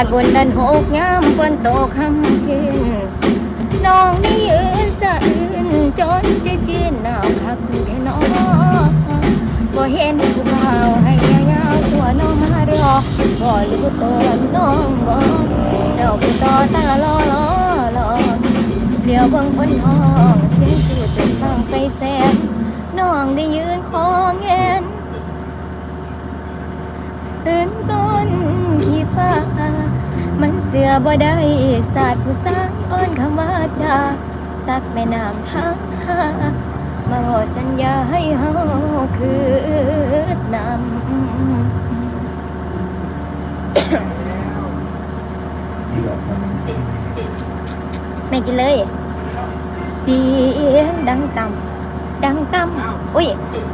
อดบนดันหกยามฝนตกคำคืนน้องนี่ยืนสะอื่นจนจะจีนหนาวคักแค่น้องบ่เห็นผู้บ่าให้ยาวตัวน้องมารอบ่รู้ตัวน้องบ่เจ้าไปต่อตาลอลอลอเดี๋ยวเบิ่งคนห้องเสียงจูจนฟังไปแสนน้องได้ยืนคอง บ่ได้ศาสตร์ผู้สร้างอ้อนคำว่าจะสักแม่น้ำทางหามาบอกสัญญาให้เฮาคืนนำไม่กินเลย เสียงดังต่ำดังต่ำอุ้ย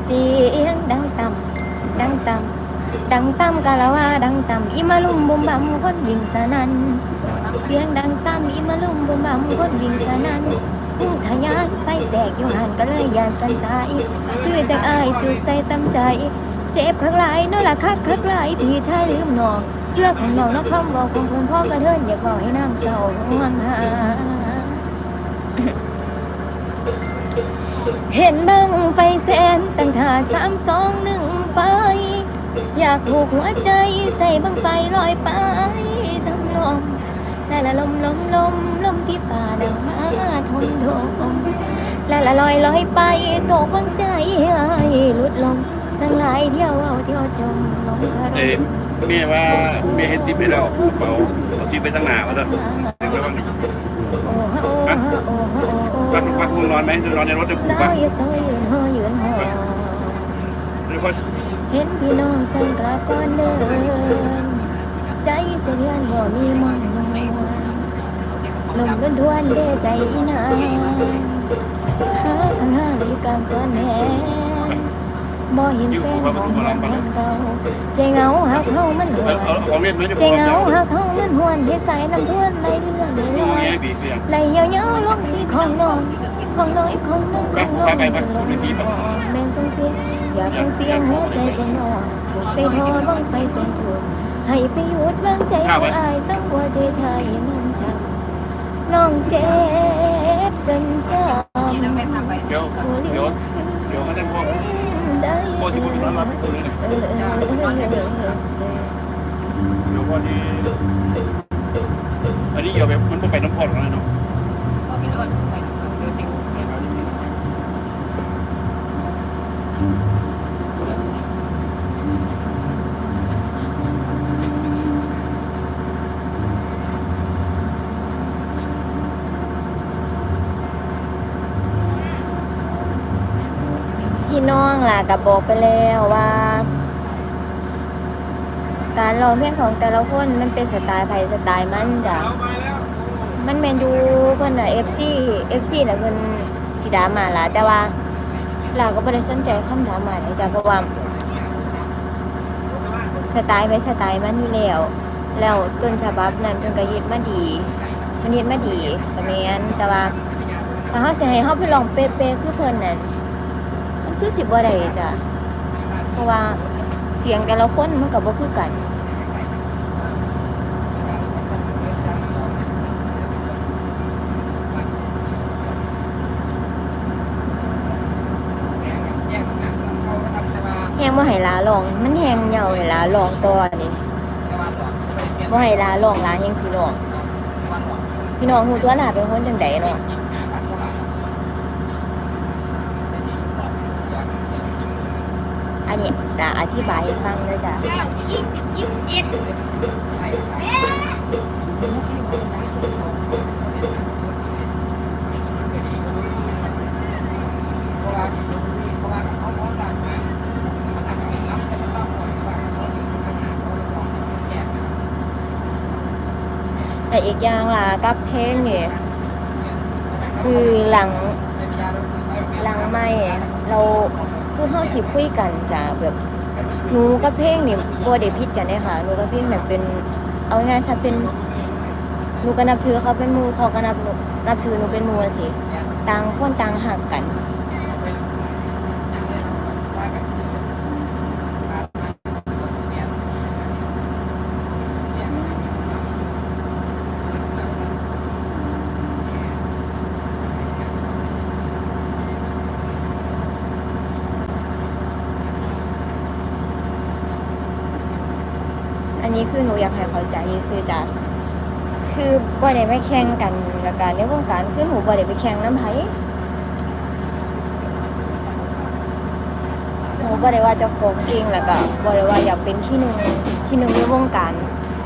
เสียงดังต่ำดังต่ำดังต่ำกะละว่าดังต่ำอีมาลุมบุมบัมคนวิ่งสนัน เสียงดังต่ำอีมาลุมบุมบัมคนวิ่งสนันพุ่งทะยานไฟแตกอยู่หันก็เลยยานสันสายคือจากอายจุดใส่ตำใจ เจ็บข้างหลายน้อละคัดข้างหลายพี่ชายลืมน้องเพื่อของน้องน้องคำบอกของเพื่อนพ่อกระเทินอยากบอกให้นางเศร้าห่วงหาเห็นบังไฟแสนตั้งท่าสามสองหนึ่งไป อยากผูกหัวใจใส่บังไฟลอยไปทำลม ละละลมลมลมลมที่ป่าดาวมาทมทมละละลอยลอยไปตกบังใจให้หลุดลมสังหลายเที่ยวเอาเที่ยวจมลงคาเอ้ยรมแม่ว่าแม่เฮ็ดซิปให้แล้วกระเป๋าเอาซิปไปทั้งหน้าว่าเถอะถึงแล้วว่าโอ้ฮะโอ้ฮะโอ้ฮะโอ้โอ้ปักปักมึงนอนไหมนอนในรถจะผูกสาปักวอย่าสาวยืนหอยืนหอหรือว่าเห็นพี่น้องสั่งกลับก่อนเดิน ใจเสียเดือนบ่มีมองนวล ลมล้วนทวนเด้ใจอีนางหาข้างห้างอยู่กลางสวนแหนบ่เห็นแฟนมองมองคนเก่าใจเหงาหักเฮามันหวเอานเอาของเล่นไม่ได้ใจเหงาหักเฮามันหวนเฮ็ดสายน้ำทวนไหลเลื่อนไหลลเอาอยแง่บีเสียงไหลยาวๆลงสีของน้องของน้อยของน้องของน้องจนลงแม่นส่งเสียงอยากฟังเสียงหัวใจของน้องลูกใส่ทอบังไฟแสนจุดให้ไปหยุดบังใจของอายต้องหัวใจชายมันช้ำ น้องเจ็บจนจำเดี๋ยวเดี๋ยวเดี๋ยวเดี๋ยวเขาจะพอได้พ่อที่ผมนอนรับตรงนี้เออเลยนะเดี๋ยวพอดีอันนี้เดี๋ยวแบบมันต้องไปน้ำพอดแล้วเนาะพี่น้อง ล่ะกับบอกไปแล้วว่า การร้องเพลงของแต่ละคนมันเป็นสไตล์ไผสไตล์มันจ้ะมันแมนยูเพิ่นน่ะ FC FC น่ะเพิ่นสิดามาล่ะแต่ว่าเราก็บ่ได้สนใจคำถามมาเลยจ้ะเพราะว่าสไตล์ไปสไตล์มันอยู่แล้ว แล้วต้นฉบับนั้นเพิ่นก็เฮ็ดมาดี มันเฮ็ดมาดีก็แม่นแต่ว่าถ้าเฮาสิให้เฮาไปลองเป๊ะๆคือเพิ่นนั่น มันคือสิบ่ได้จ้ะเพราะว่าเสียงแต่ละคนมันก็บ่คือกันแหงบ่าให้ลาลอง มันแหงเหยาให้ลาลองตัวนี่บ่าให้ลาลองลาแหงสิลอง พี่น้องฮู้ตัวลาเป็นคนจังไดเนาะ อันนี้ลาอธิบายให้ฟังเลยจ้ะแต่อีกอย่างล่ะกับเพลงนี่คือหลังหลังไม่เรา คือเฮาสิคุยกันจ้ะแบบหนูกับเพลงนี่บ่ได้ผิดกันเด้ค่ะหนูกับเพลงน่ะเป็นเอาง่ายๆซะเป็นหนูก็นับถือเขาเป็นหมู่เขาก็นับหนูนับถือหนูเป็นหมู่สิต่างคนต่างหักกันันนี้คือหนูอยากให้เขาใจซื่อจ้ะคือบ่ได้ไปแข่งกันแล้วกันในวงการคือหนูบ่ได้ไปแข่งน้ำไผหนูบ่ได้ว่าจะโคงเองแล้วก็บ่ได้ว่าอยากเป็นที่หนึ่งที่หนึ่งในวงการ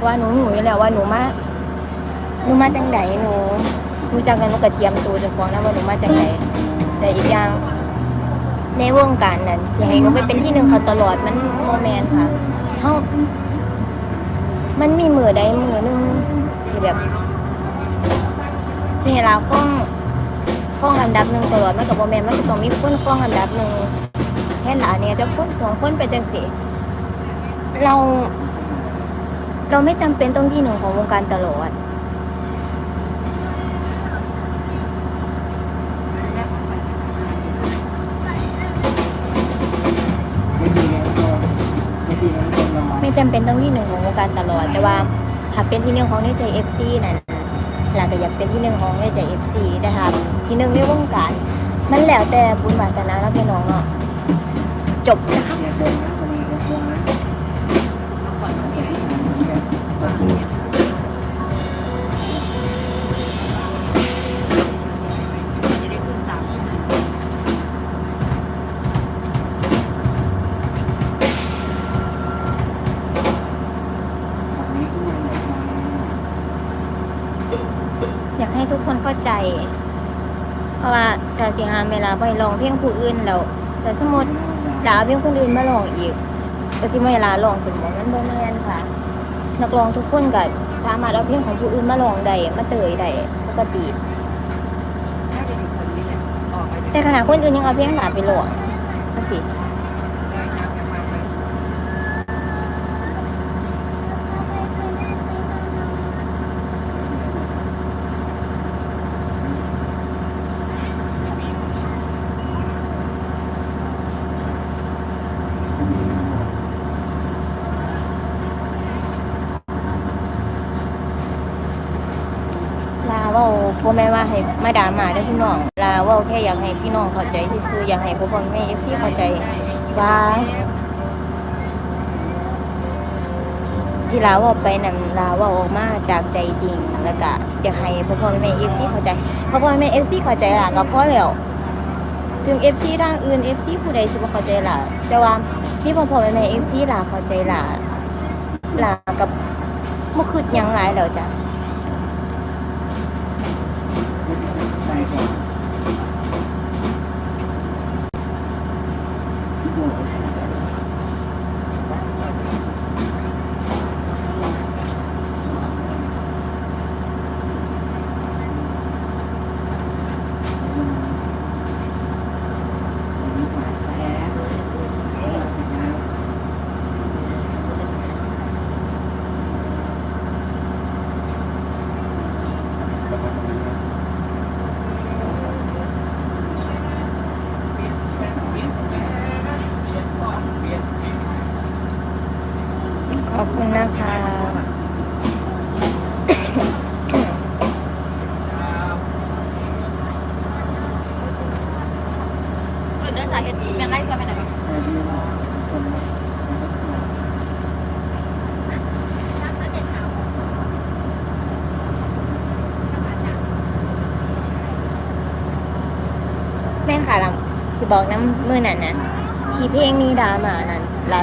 ว่าหนูหนูอยู่แล้วว่าหนูมาหนูมาจังไดหนูหนูจักกันหนูก็เจียมตัวจ้าของนะว่าหนูมาจังไดแต่อีกอย่างในวงการนั้นสิให้หนูไปเป็นที่หนึ่งเขาตลอดมันโมแมนค่ะเฮา มันมีมือใดมือหนึงที่แบบสิให้เราคล้องคล้องอันดับหนึ่งตลอดมันกับโมแมนมันก็ต้องมีคนคล้องอันดับหนึ่งแค่หลานเนี่ยจะคนสองคนไปจังสิเรา เราไม่จำเป็นต้องที่หนึ่งของวงการตลอด ไม่จำเป็นต้องที่หนึ่งของวงการตลอด แต่ว่าถ้าเป็นที่หนึ่งของในใจเอฟซีนั่นหลักก็อยากเป็นที่หนึ่งของในใจเอฟซีแต่ถ้าที่หนึ่งในวงการ มันแล้วแต่บุญวาสนาแล้วพี่น้องเนาะจบนะคะ เพราะว่าถ้าสิหามเวลาไปลองเพลงผู้อื่นแล้วแต่สมมติลาเอาเพลงคนอื่นมาลองอีกก็สิไม่เวลาลองสมมติมันบ่แม่นค่ะ นักร้องทุกคนก็สามารถเอาเพลงของผู้อื่นมาลองได้มาเตยได้ปกติแต่ขณะคนอื่นยังเอาเพลงหลาไปลองก็สิ ว่าพ่อแม่ว่าให้มาด่ามาได้พี่น้องลาว่าแค่อยากให้พี่น้องเข้าใจซื่ออยากให้พ่อพ่อแม่เอฟซีเข้าใจว่าที่ลาว่าไปนั่นลาว่าออกมาจากใจจริงแล้วก็อยากให้พ่อพ่อแม่เอฟซีเข้าใจพ่อพ่อแม่เอฟซีเข้าใจล่ะก็พ่อแล้วถึงเอฟซีทางอื่นเอฟซีผู้ใดสิบ่เข้าใจล่ะแต่ว่ามีพ่อพ่อแม่แม่เอฟซีล่ะเข้าใจล่ะล่ะกับบ่คิดหยังหลายแล้วจ้ะ ขอบคุณนะคะ อื่นด้วยสาเหตุแม่ไล่ซะไปไหนก่อน แม่น ค่ะลำสิบอกน้ำมือนั่นนะที่เพลงนี้ดรามานั่นลา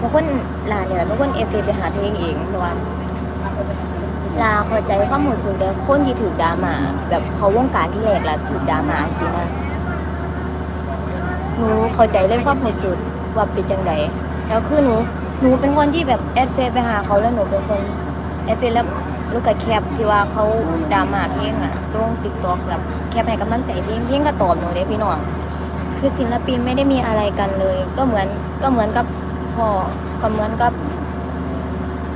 บางคนลาเนี่ยบางคนเอฟเฟไปหาเพลงเองเพราะว่าลาเข้าใจความรู้สึกเด้อคนที่ถูกดรามา แบบเขาวงการที่แรกแล้วถูกดรามาสินะหนูเข้าใจเลยความรู้สึกว่าเป็นจังไดแล้วคือหนูหนูเป็นคนที่แบบแอดเฟซไปหาเขาแล้วหนูเป็นคนแอดเฟซแล้วลูกกับแคปที่ว่าเขาดราม่าเพลงอะลงติ๊กต็อกแบบ ปให้กำลังใจเพลงเพลงก็ตอบหนูเด้พี่น้องคือศิลปินไม่ได้มีอะไรกันเลย ก็เหมือนก็เหมือนกับพ่อก็เหมือนกับ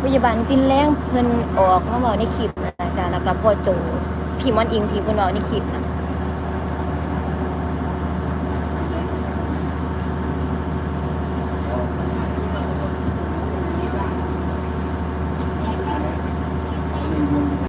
พยาบาลฟินแรงเพิ่นออกมาบอกในคลิปนะจ๊ะแล้วก็พ่อโจพี่มอนอิงที่เพิ่นบอกในคลิปนะ